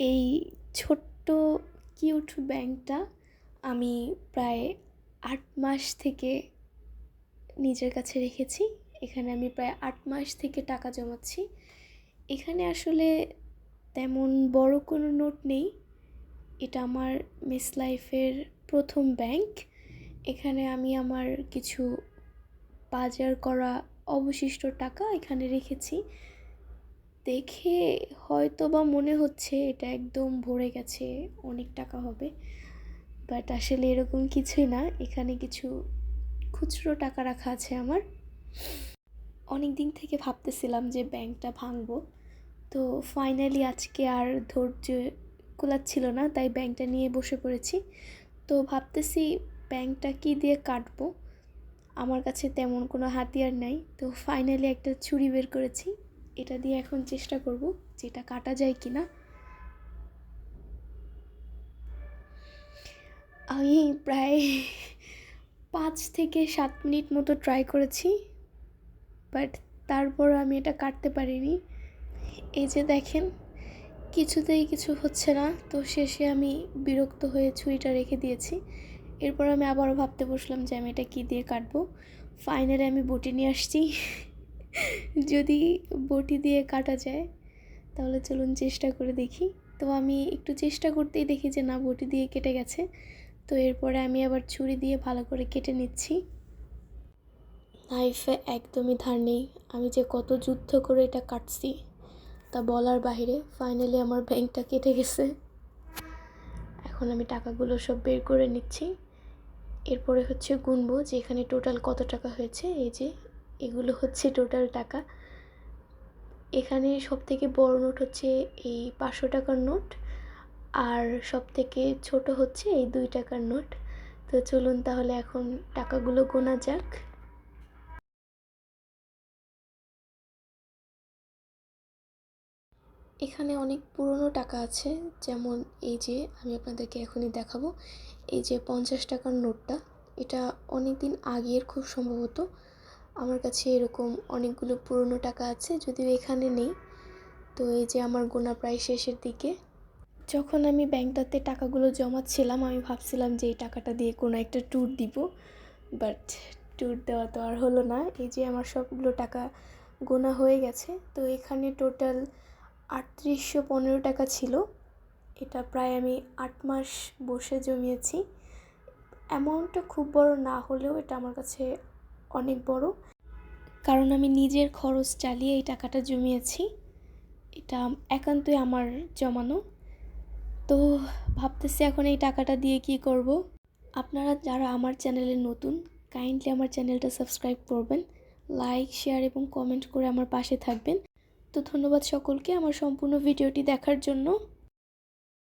এই ছোট্ট কিউট ব্যাংকটা আমি প্রায় আট মাস থেকে নিজের কাছে রেখেছি। এখানে আমি প্রায় আট মাস থেকে টাকা জমাচ্ছি। এখানে আসলে তেমন বড় কোনো নোট নেই। এটা আমার মিস লাইফের প্রথম ব্যাংক। এখানে আমি আমার কিছু বাজার করা অবশিষ্ট টাকা এখানে রেখেছি। দেখে হয়তো বা মনে হচ্ছে এটা একদম ভরে গেছে, অনেক টাকা হবে। বাট আসলে এরকম কিছুই না, এখানে কিছু খুচরো টাকা রাখা আছে আমার। অনেক দিন থেকে ভাবতেছিলাম যে ব্যাংকটা ভাঙবো। তো ফাইনালি আজকে আর ধৈর্য কুলাচ্ছিল না, তাই ব্যাংকটা নিয়ে বসে পড়েছি। তো ভাবতেছি ব্যাংকটা কী দিয়ে কাটবো? আমার কাছে তেমন কোনো হাতিয়ার নাই। তো ফাইনালি একটা ছুরি বের করেছি। এটা দিয়ে এখন চেষ্টা করব যেটা কাটা যায় কি না আমি প্রায় পাঁচ থেকে সাত মিনিট মতো ট্রাই করেছি বাট তারপর আমি এটা কাটতে পারিনি। এই যে দেখেন, কিছুতেই কিছু হচ্ছে না, তো শেষে আমি বিরক্ত হয়ে ছুরিটা রেখে দিয়েছি। এরপর আমি আবারও ভাবতে বসলাম যে আমি এটা কী দিয়ে কাটবো। ফাইনালি আমি বটি নিয়ে আসছি। যদি বটি দিয়ে কাটা যায়, তাহলে চলুন চেষ্টা করে দেখি। তো আমি একটু চেষ্টা করতেই দেখি যে না, বটি দিয়ে কেটে গেছে। তো এরপরে আমি আবার ছুরি দিয়ে ভালো করে কেটে নিচ্ছি। নাইফে একদমই ধার নেই। আমি যে কত যুদ্ধ করে এটা কাটছি, তা বলার বাহিরে ফাইনালি আমার ব্যাংকটা কেটে গেছে। এখন আমি টাকাগুলো সব বের করে নিচ্ছি। এরপরে হচ্ছে গুনবো যে এখানে টোটাল কত টাকা হয়েছে, এই যে এগুলো হচ্ছে টোটাল টাকা। এখানে সব থেকে বড় নোট হচ্ছে এই পাঁচশো টাকার নোট আর সব থেকে ছোট হচ্ছে এই দুই টাকার নোট তো চলুন তাহলে এখন টাকাগুলো গোনা যাক। এখানে অনেক পুরনো টাকা আছে, যেমন এই যে আমি আপনাদেরকে এখনই দেখাবো। এই যে পঞ্চাশ টাকার নোটটা এটা অনেক দিন আগের খুব সম্ভবত। আমার কাছে এরকম অনেকগুলো পুরনো টাকা আছে, যদিও এখানে নেই। তো এই যে আমার গোনা প্রায় শেষের দিকে। যখন আমি ব্যাংকটাতে টাকাগুলো জমাচ্ছিলাম, আমি ভাবছিলাম যে এই টাকাটা দিয়ে কোনো একটা ট্যুর দিব। বাট ট্যুর দেওয়া তো আর হলো না। এই যে আমার সবগুলো টাকা গোনা হয়ে গেছে। তো এখানে টোটাল আটত্রিশশো পনেরো টাকা ছিল। এটা প্রায় আমি আট মাস বসে জমিয়েছি। অ্যামাউন্টটা খুব বড় না হলেও এটা আমার কাছে অনেক বড়। কারণ আমি নিজের খরচ চালিয়ে এই টাকাটা জমিয়েছি। এটা একান্তই আমার জমানো। তো ভাবতেছি এখন এই টাকাটা দিয়ে কি করব। আপনারা যারা আমার চ্যানেলে নতুন কাইন্ডলি আমার চ্যানেলটা সাবস্ক্রাইব করবেন লাইক শেয়ার এবং কমেন্ট করে আমার পাশে থাকবেন। তো ধন্যবাদ সকলকে আমার সম্পূর্ণ ভিডিওটি দেখার জন্য।